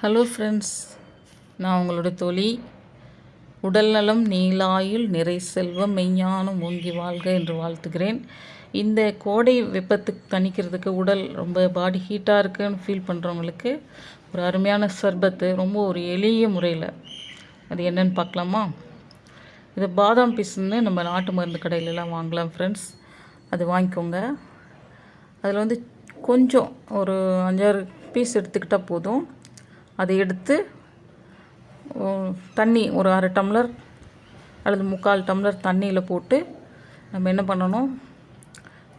Hello friends நான் உங்களோட தோழி. உடல்நலம் நீலாயுள் நிறை செல்வம் மெய்ஞானம் ஓங்கி வாழ்க என்று வாழ்த்துகிறேன். இந்த கோடை வெப்பத்துக்கு தணிக்கிறதுக்கு உடல் ரொம்ப பாடி ஹீட்டாக இருக்குன்னு ஃபீல் பண்ணுறவங்களுக்கு ஒரு அருமையான சர்பத்து ரொம்ப ஒரு எளிய முறையில். அது என்னன்னு பார்க்கலாமா? இது பாதாம் பீஸ்ன்னு நம்ம நாட்டு மருந்து கடையிலலாம் வாங்கலாம் ஃப்ரெண்ட்ஸ் அது வாங்கிக்கோங்க. அதில் வந்து கொஞ்சம் ஒரு அஞ்சாறு பீஸ் எடுத்துக்கிட்டால் போதும். அதை எடுத்து தண்ணி ஒரு அரை டம்ளர் அல்லது முக்கால் டம்ளர் தண்ணியில் போட்டு நம்ம என்ன பண்ணணும்?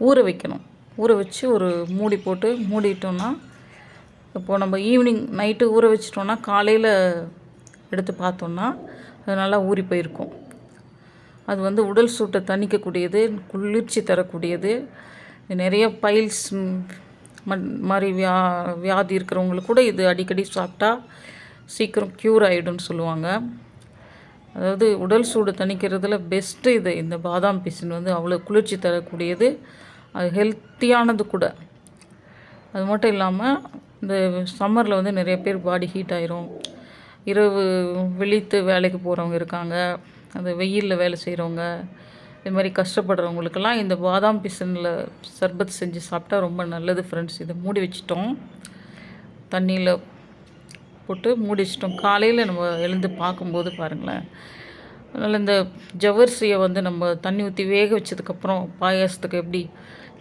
ஊற வைக்கணும். ஊற வச்சு ஒரு மூடி போட்டு மூடிட்டோம்னா இப்போது நம்ம ஈவினிங் நைட்டு ஊற வச்சிட்டோன்னா காலையில் எடுத்து பார்த்தோன்னா அது நல்லா ஊறி போயிருக்கும். அது வந்து உடல் சூட்டை தணிக்கக்கூடியது குளிர்ச்சி தரக்கூடியது. நிறைய பைல்ஸ் மாதிரி வியா வியாதி இருக்கிறவங்களுக்கு கூட இது அடிக்கடி சாப்பிட்டா சீக்கிரம் க்யூர் ஆகிடும்னு சொல்லுவாங்க. அதாவது உடல் சூடு தணிக்கிறதுல பெஸ்ட்டு இது. இந்த பாதாம் பிசின் வந்து அவ்வளோ குளிர்ச்சி தரக்கூடியது. அது ஹெல்த்தியானது கூட. அது மட்டும் இல்லாமல் இந்த சம்மரில் வந்து நிறைய பேர் பாடி ஹீட் ஆயிரும். இரவு விழித்து வேலைக்கு போகிறவங்க இருக்காங்க. அந்த வெயிலில் வேலை செய்கிறவங்க இது மாதிரி கஷ்டப்படுறவங்களுக்கெல்லாம் இந்த பாதாம் பிசனில் சர்பத் செஞ்சு சாப்பிட்டா ரொம்ப நல்லது ஃப்ரெண்ட்ஸ் இதை மூடி வச்சிட்டோம். தண்ணியில் போட்டு மூடி வச்சிட்டோம். காலையில் நம்ம எழுந்து பார்க்கும்போது பாருங்களேன். அதனால் இந்த ஜவர்சியை வந்து நம்ம தண்ணி ஊற்றி வேக வச்சதுக்கப்புறம் பாயாசத்துக்கு எப்படி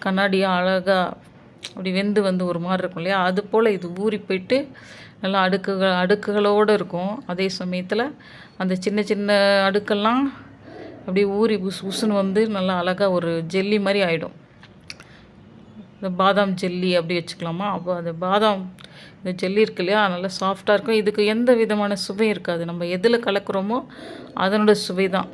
கண்ணாடியாக அழகாக அப்படி வெந்து வந்து ஒரு மாதிரி இருக்கும் இல்லையா? அது போல் இது ஊறி போயிட்டு நல்லா அடுக்குகள் அடுக்குகளோடு இருக்கும். அதே சமயத்தில் அந்த சின்ன சின்ன அடுக்கெல்லாம் அப்படியே ஊறி உசு உசுன்னு வந்து நல்லா அழகாக ஒரு ஜெல்லி மாதிரி ஆகிடும் இந்த பாதாம் ஜெல்லி அப்படி வச்சுக்கலாமா? அப்போ அந்த பாதாம் இந்த ஜெல்லி இருக்கு இல்லையா நல்லா சாஃப்டாக இருக்கும். இதுக்கு எந்த விதமான சுவை இருக்காது. நம்ம எதில் கலக்கிறோமோ அதனோட சுவை தான்.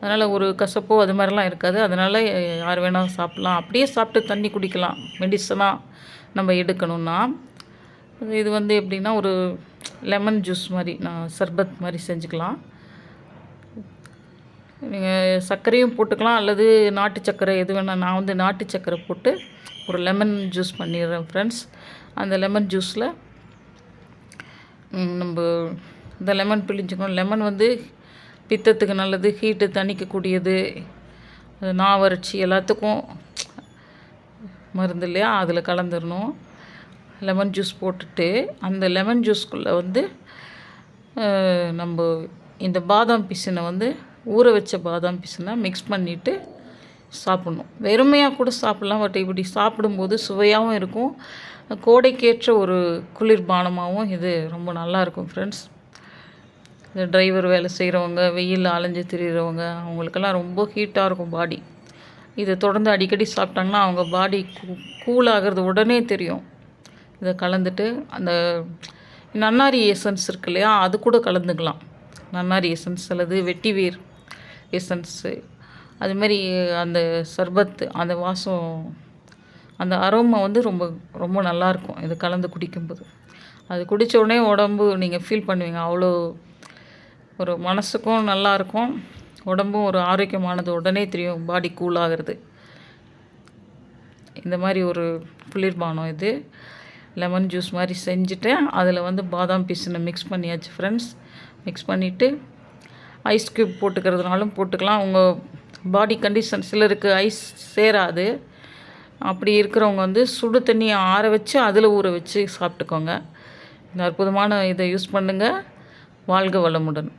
அதனால் ஒரு கசப்போ அது மாதிரிலாம் இருக்காது. அதனால் யார் வேணாலும் சாப்பிட்லாம். அப்படியே சாப்பிட்டு தண்ணி குடிக்கலாம். மெடிசனாக நம்ம எடுக்கணும்னா. இது வந்து எப்படின்னா ஒரு லெமன் ஜூஸ் மாதிரி நான் சர்பத் மாதிரி செஞ்சுக்கலாம். நீங்கள் சர்க்கரையும் போட்டுக்கலாம் அல்லது நாட்டு சர்க்கரை எது வேணால் நான் வந்து நாட்டு சர்க்கரை போட்டு ஒரு லெமன் ஜூஸ் பண்ணிடுறேன் ஃப்ரெண்ட்ஸ் அந்த லெமன் ஜூஸில் நம்ம இந்த லெமன் பிழிஞ்சுக்கணும். லெமன் வந்து பித்தத்துக்கு நல்லது ஹீட்டு தணிக்கக்கூடியது அது நாவறட்சி எல்லாத்துக்கும் மருந்து இல்லையா? அதில் கலந்துடணும் லெமன் ஜூஸ் போட்டுட்டு அந்த லெமன் ஜூஸ்குள்ளே வந்து நம்ம இந்த பாதாம் பிசினை வந்து ஊற வச்ச பாதாம் பிசினை மிக்ஸ் பண்ணிவிட்டு சாப்பிட்ணும். வெறுமையாக கூட சாப்பிட்லாம் பட் இப்படி சாப்பிடும்போது சுவையாகவும் இருக்கும். கோடைக்கேற்ற ஒரு குளிர்பானமாகவும் இது ரொம்ப நல்லா இருக்கும் ஃப்ரெண்ட்ஸ் இந்த டிரைவர் வேலை செய்கிறவங்க வெயிலில் அலைஞ்சு திரியிறவங்க அவங்களுக்கெல்லாம் ரொம்ப ஹீட்டாக இருக்கும் பாடி இதை தொடர்ந்து அடிக்கடி சாப்பிட்டாங்கன்னா அவங்க பாடி கூல் ஆகிறது உடனே தெரியும். இதை கலந்துட்டு அந்த நன்னாரி எசன்ஸ் இருக்கு இல்லையா அது கூட கலந்துக்கலாம். நன்னாரி எசன்ஸ் அல்லது வெட்டிவேர். எசன்ஸு அதுமாரி அந்த சர்பத்து அந்த வாசம் அந்த அரோமா வந்து ரொம்ப ரொம்ப நல்லாயிருக்கும் இது கலந்து குடிக்கும்போது. அது குடித்த உடனே உடம்பு நீங்கள் ஃபீல் பண்ணுவீங்க. அவ்வளோ ஒரு மனசுக்கும் நல்லாயிருக்கும் உடம்பும் ஒரு ஆரோக்கியமானது. உடனே தெரியும் பாடி கூல் ஆகிறது. இந்த மாதிரி ஒரு குளிர்பானம் இது. லெமன் ஜூஸ் மாதிரி செஞ்சுட்டு அதில் வந்து பாதாம் பீஸனை மிக்ஸ் பண்ணியாச்சு ஃப்ரெண்ட்ஸ் மிக்ஸ் பண்ணிவிட்டு ஐஸ் க்யூப் போட்டுக்கிறதுனாலும் போட்டுக்கலாம். உங்கள் பாடி கண்டிஷன் சிலருக்கு ஐஸ் சேராது. அப்படி இருக்கிறவங்க வந்து சுடு தண்ணியை ஆற வச்சு அதில் ஊற வச்சு சாப்பிட்டுக்கோங்க. இந்த அற்புதமான இதை யூஸ் பண்ணுங்கள் வாழ்க வளமுடன்.